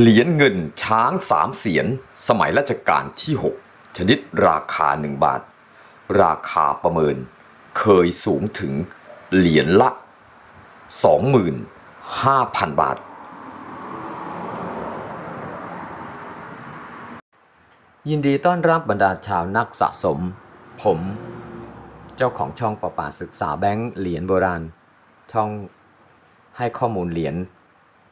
เหรียญเงินช้างสามเสียน สมัยรัชกาลที่ 6 ชนิดราคาหนึ่งบาท ราคาประเมิน เคยสูงถึงเหรียญละ 25,000 บาท ยินดีต้อนรับบรรดาชาวนักสะสม ผม เจ้าของช่องประป่าศึกษาแบงค์เหรียญโบราณ ช่องให้ข้อมูลเหรียญ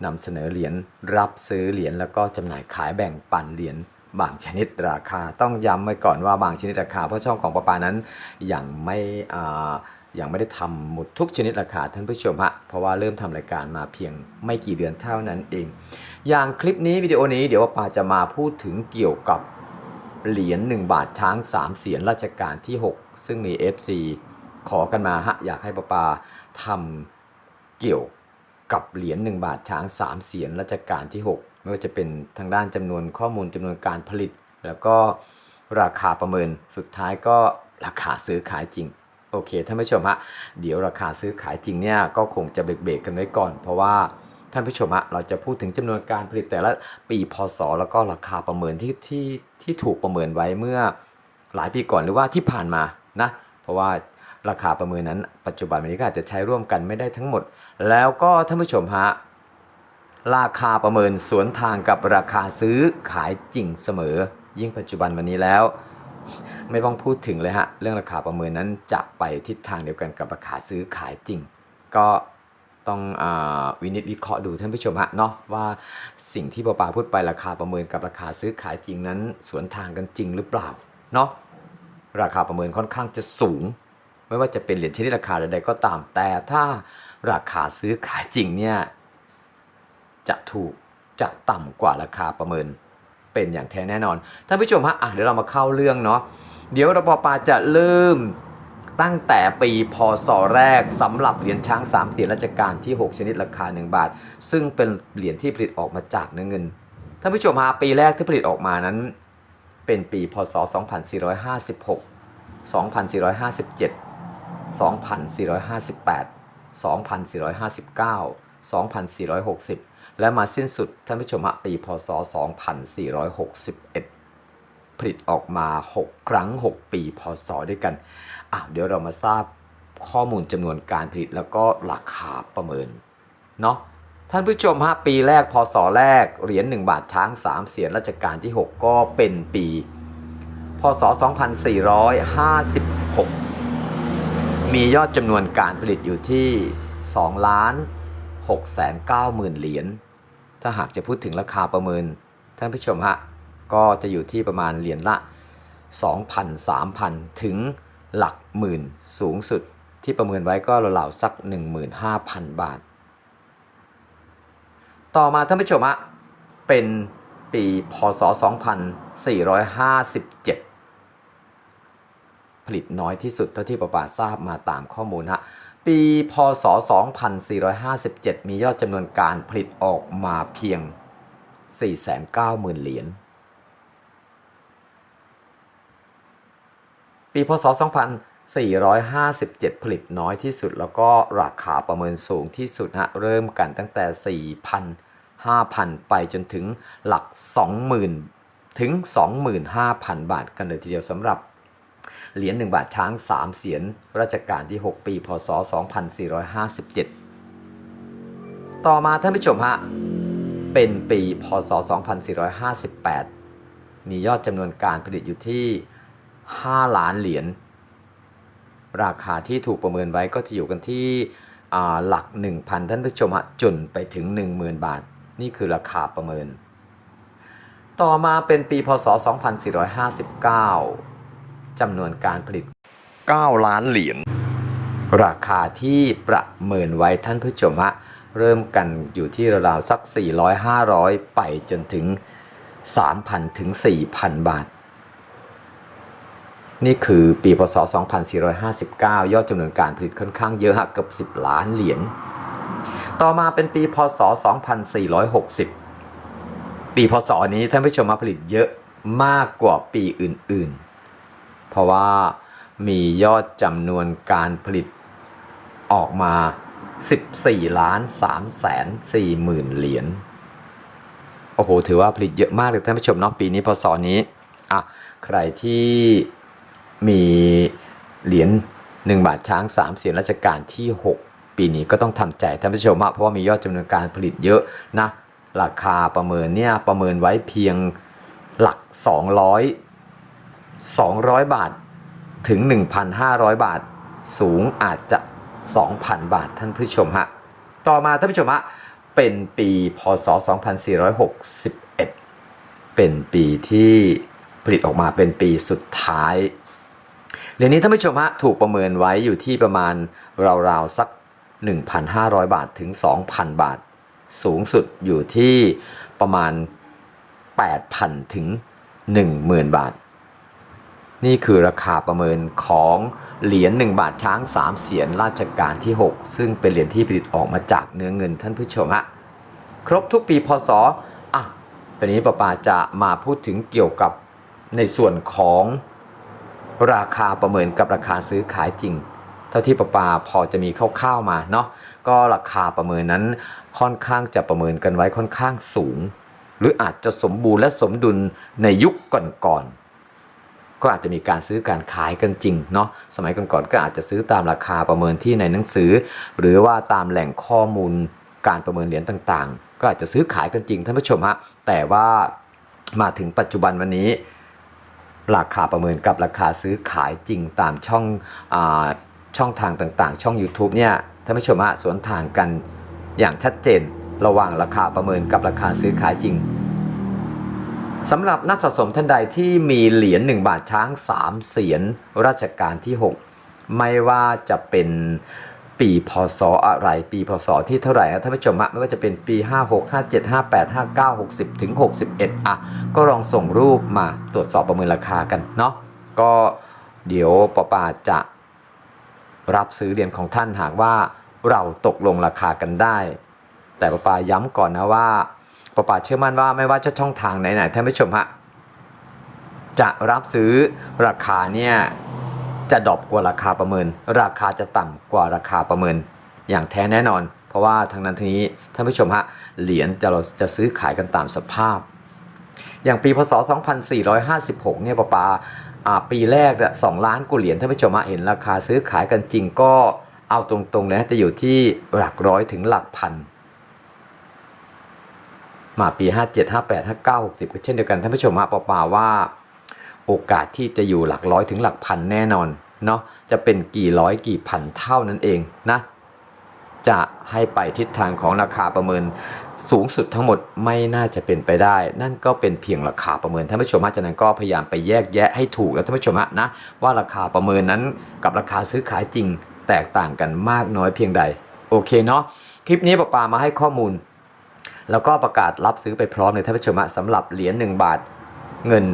นำเสนอเหรียญรับซื้อเหรียญแล้วก็จำหน่ายขายแบ่งปันเหรียญบางชนิดราคาต้องย้ำไว้ก่อนว่าบางชนิดราคาเพราะช่องของประปานั้นยังไม่ยังไม่ได้ทำหมดทุกชนิดราคาท่านผู้ชมฮะเพราะว่าเริ่มทำรายการมาเพียงไม่กี่เดือนเท่านั้นเอง อย่างคลิปนี้วิดีโอนี้เดี๋ยวปะปาจะมาพูดถึงเกี่ยวกับเหรียญ1บาทช้าง3เสียนรัชกาลที่ 6 ซึ่งมี FC ขอกันมาฮะอยากให้ประปาทำเกี่ยว กับเหรียญ1บาทช้าง3เสียนรัชกาลที่ 6 ไม่ว่าจะเป็นทางด้านจำนวนข้อมูลจำนวนการผลิต แล้วก็ราคาประเมินสุดท้ายก็ราคาซื้อขายจริง โอเคท่านผู้ชมฮะเดี๋ยวราคาซื้อขายจริงเนี่ยก็คงจะเบรกๆกันไว้ก่อน เพราะว่าท่านผู้ชมฮะเราจะพูดถึงจำนวนการผลิตแต่ละปีพศ แล้วก็ราคาประเมินที่ที่ที่ถูกประเมินไว้เมื่อหลายปีก่อนหรือว่าที่ผ่านมานะเพราะว่า ราคาประเมินนั้น ปัจจุบันนี้ก็อาจจะใช้ร่วมกันไม่ได้ทั้งหมด แล้วก็ท่านผู้ชมฮะราคาประเมินสวนทางกับราคาซื้อขายจริงเสมอ ยิ่งปัจจุบันวันนี้แล้ว ไม่ต้องพูดถึงเลยฮะเรื่องราคาประเมินนั้นจะไปทิศทางเดียวกันกับราคาซื้อขายจริง ก็ต้องอวินิจวิเคราะห์ดูท่านผู้ชมฮะเนาะว่าสิ่งที่ปอปาพูดไปราคาประเมินกับราคาซื้อขายจริงนั้น สวนทางกันจริงหรือเปล่าเนาะราคาประเมินค่อนข้างจะสูง ไม่ว่าจะเป็นเหรียญชนิดราคาใดๆก็ตาม แต่ถ้าราคาซื้อขายจริงเนี่ยจะถูกจะต่ำกว่าราคาประเมินเป็นอย่างแท้แน่นอนท่านผู้ชมฮะอะเดี๋ยวเรามาเข้าเรื่องเนาะเดี๋ยวเราปอปาจะเริ่มตั้งแต่ปีพศแรกสำหรับเหรียญช้างสามเสียรัชกาลที่ 6 ชนิดราคา 1 บาท ซึ่งเป็นเหรียญที่ผลิตออกมาจากเนื้อเงินท่านผู้ชมฮะปีแรกที่ผลิตออกมานั้น เป็นปีพศ 2456 2457 2458 2459 2460 และมาสิ้นสุดท่านผู้ชมฮะปีพศ 2461 ผลิตออกมา 6 ครั้ง 6 ปีพศด้วยกันอะเดี๋ยวเรามาทราบข้อมูลจำนวนการผลิตแล้วก็ราคาประเมินเนาะท่านผู้ชมฮะปีแรกพศแรกเหรียญ1บาทช้าง 3เสียนรัชกาลที่ 6 ก็เป็นปี พศ 2456 มียอดจำนวนการผลิตอยู่ที่2ล้าน6แสน9หมื่นเหรียญ ถ้าหากจะพูดถึงราคาประเมิน ท่านผู้ชมฮะ ก็จะอยู่ที่ประมาณเหรียญละ 2,000 3,000 ถึงหลักหมื่นสูงสุดที่ประเมินไว้ก็ราวๆสัก 15,000 บาท ต่อมาท่านผู้ชมฮะ เป็นปีพศ 2457 ลิตน้อยที่สุดเท่าที่ประปาทราบมาตามข้อมูลฮะปีพศ 2457 มียอดจำนวนการผลิตออกมาเพียง 490,000 เหรียญ ปีพศ 2457 ผลิตน้อยที่สุด แล้วก็ราคาประเมินสูงที่สุดฮะเริ่มกันตั้งแต่ 4,000 5,000 ไปจนถึงหลัก 20,000 ถึง 25,000 บาทกันเลยทีเดียวสำหรับ เหรียญ1บาทช้าง 3เสียนรัชกาลที่ 6 ปี พศ 2457 ต่อมาท่านผู้ชมฮะ เป็นปี พศ 2458 มียอดจำนวนการผลิตอยู่ที่ 5 ล้านเหรียญ ราคาที่ถูกประเมินไว้ก็จะอยู่กันที่หลัก 1,000 ท่านผู้ชมฮะจนไปถึง 10,000 บาท นี่คือราคาประเมิน ต่อมาเป็นปี พศ 2459 จำนวนการผลิต 9 ล้านเหรียญราคาที่ประเมินไว้ท่านผู้ชมฮะเริ่มกันอยู่ที่ราวๆสัก 400-500 ไปจนถึง 3,000 ถึง 4,000 บาท นี่คือปีพศ 2459 ยอดจำนวนการผลิตค่อนข้างเยอะฮะเกือบ10 ล้านเหรียญต่อมาเป็นปีพศ 2460 ปีพศนี้ท่านผู้ชมมาผลิตเยอะมากกว่าปีอื่นๆ เพราะว่ามียอดจำนวนการผลิตออกมา 14 ล้าน3แสน4หมื่นเหรียญ โอ้โห ถือว่าผลิตเยอะมากเลยท่านผู้ชมเนาะปีนี้พศนี้ อะ ใครที่มีเหรียญ1บาทช้าง3เสียนรัชกาลที่ 6 ปีนี้ก็ต้องทำใจท่านผู้ชมอะเพราะว่ามียอดจำนวนการผลิตเยอะนะ ราคาประเมินเนี่ยประเมินไว้เพียงหลัก 200 200 บาทถึง 1,500 บาท สูงอาจจะ 2,000 บาทท่านผู้ชมฮะ ต่อมาท่านผู้ชมฮะ เป็นปีพศ 2461 เป็นปีที่ผลิตออกมาเป็นปีสุดท้ายเหรียญนี้ท่านผู้ชมฮะถูกประเมินไว้อยู่ที่ประมาณราวๆสัก 1,500 บาทถึง 2,000 บาท สูงสุดอยู่ที่ประมาณ 8,000 ถึง 10,000 บาท นี่คือราคาประเมินของเหรียญ1บาทช้าง3เสียนราชการที่ 6 ซึ่งเป็นเหรียญที่ผลิตออกมาจากเนื้อเงินท่านผู้ชมฮะครบทุกปีพศอะตอนนี้ป้าปาจะมาพูดถึงเกี่ยวกับในส่วนของราคาประเมินกับราคาซื้อขายจริง เท่าที่ป้าปาพอจะมีคร่าวๆมาเนาะก็ราคาประเมินนั้นค่อนข้างจะประเมินกันไว้ค่อนข้างสูง หรืออาจจะสมบูรณ์และสมดุลในยุคก่อนๆ ก็อาจจะมีการซื้อการขายกันจริงเนาะสมัยก่อนๆก็อาจจะซื้อตามราคาประเมินที่ในหนังสือ หรือว่าตามแหล่งข้อมูลการประเมินเหรียญต่างๆ ก็อาจจะซื้อขายกันจริงท่านผู้ชมฮะแต่ว่ามาถึงปัจจุบันวันนี้ ราคาประเมินกับราคาซื้อขายจริงตามช่องอาช่องทางต่างๆ ช่อง YouTube เนี่ยท่านผู้ชมฮะสวนทางกันอย่างชัดเจน ระหว่างราคาประเมินกับราคาซื้อขายจริง สำหรับนักสะสมท่านใดที่มีเหรียญ1บาทช้าง 3 เสียนราชการที่ 6 ไม่ว่าจะเป็นปีพศอะไร ปีพศที่เท่าไหร่ท่านผู้ชมฮะไม่ว่าจะเป็นปี 56 57 58 59 60 ถึง 61 อะ ก็ลองส่งรูปมาตรวจสอบประเมินราคากันเนาะก็เดี๋ยวปอปาจะรับซื้อเหรียญของท่านหากว่าเราตกลงราคากันได้ แต่ปอปาย้ำก่อนนะว่า ปอปาเชื่อมั่นว่าไม่ว่าจะช่องทางไหนๆท่านผู้ชมฮะจะรับซื้อราคาเนี่ยจะดรอปกว่าราคาประเมิน ราคาจะต่ำกว่าราคาประเมิน อย่างแท้แน่นอน เพราะว่าทางนั้นทีนี้ท่านผู้ชมฮะเหรียญจะเราจะซื้อขายกันตามสภาพ อย่างปีพศ 2456 เนี่ยปอปาอ่าปีแรกอะสองล้านกว่าเหรียญท่านผู้ชมฮะเห็นราคาซื้อขายกันจริงก็เอาตรงๆเลยจะอยู่ที่หลักร้อยถึงหลักพัน มาปี 57 58 59 60ก็เช่นเดียวกันท่านผู้ชมฮะปอปาว่า โอกาสที่จะอยู่หลักร้อยถึงหลักพันแน่นอนเนาะจะเป็นกี่ร้อยกี่พันเท่านั้นเองนะจะให้ไปทิศทางของราคาประเมินสูงสุดทั้งหมดไม่น่าจะเป็นไปได้ นั่นก็เป็นเพียงราคาประเมินท่านผู้ชมฮะจากนั้นก็พยายามไปแยกแยะให้ถูกแล้วท่านผู้ชมฮะนะว่าราคาประเมินนั้นกับราคาซื้อขายจริง แตกต่างกันมากน้อยเพียงใด โอเคเนาะคลิปนี้ปอปามาให้ข้อมูล แล้วก็ประกาศรับซื้อไปพร้อมในท่านผู้ชมะสำหรับเหรียญ1บาทเงิน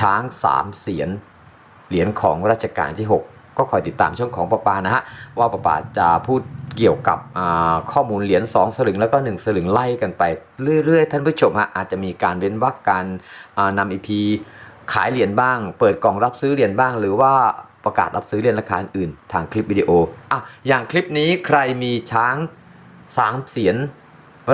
ช้าง3เสียนเหรียญของรัชกาลที่ 6 ก็คอยติดตามช่องของปปานะฮะว่าปอปาจะพูดเกี่ยวกับข้อมูลเหรียญ2สลึงแล้วก็ 1 สลึงไล่กันไปเรื่อยๆ ท่านผู้ชมฮะอาจจะมีการเว้นวรรคการอ่านำอีพีขายเหรียญบ้าง เปิดกล่องรับซื้อเหรียญบ้าง หรือว่าประกาศรับซื้อเหรียญราคาอื่นทางคลิปวิดีโออะอย่างคลิปนี้ใครมีช้าง3เสียน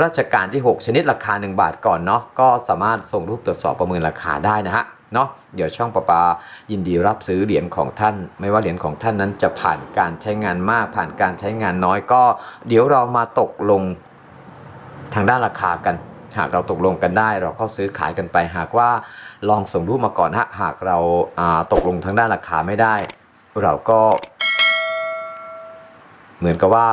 รัชกาลที่ 6 ชนิดราคา 1 บาทก่อนเนาะก็สามารถส่งรูปตรวจสอบประเมินราคาได้นะฮะเนาะเดี๋ยวช่องประปายินดีรับซื้อเหรียญของท่าน ไม่ว่าเหรียญของท่านนั้นจะผ่านการใช้งานมาก ผ่านการใช้งานน้อยก็ เดี๋ยวเรามาตกลงทางด้านราคากัน หากเราตกลงกันได้ เราก็ซื้อขายกันไป หากว่าลองส่งรูปมาก่อนฮะหากเราตกลงทางด้านราคาไม่ได้ เราก็ เหมือนกับว่า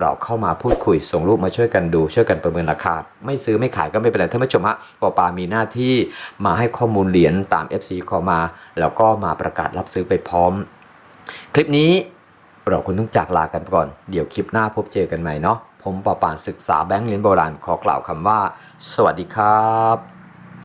เราเข้ามาพูดคุยส่งรูปมาช่วยกันดู ช่วยกันประเมินราคา ไม่ซื้อไม่ขายก็ไม่เป็นไรท่านผู้ชมฮะปอปามีหน้าที่มาให้ข้อมูลเหรียญตาม FC ขอมา แล้วก็มาประกาศรับซื้อไปพร้อม คลิปนี้เราควรต้องจากลากันก่อน เดี๋ยวคลิปหน้าพบเจอกันใหม่เนาะผมปอปาศึกษาแบงค์เหรียญโบราณขอกล่าวคำว่า สวัสดีครับ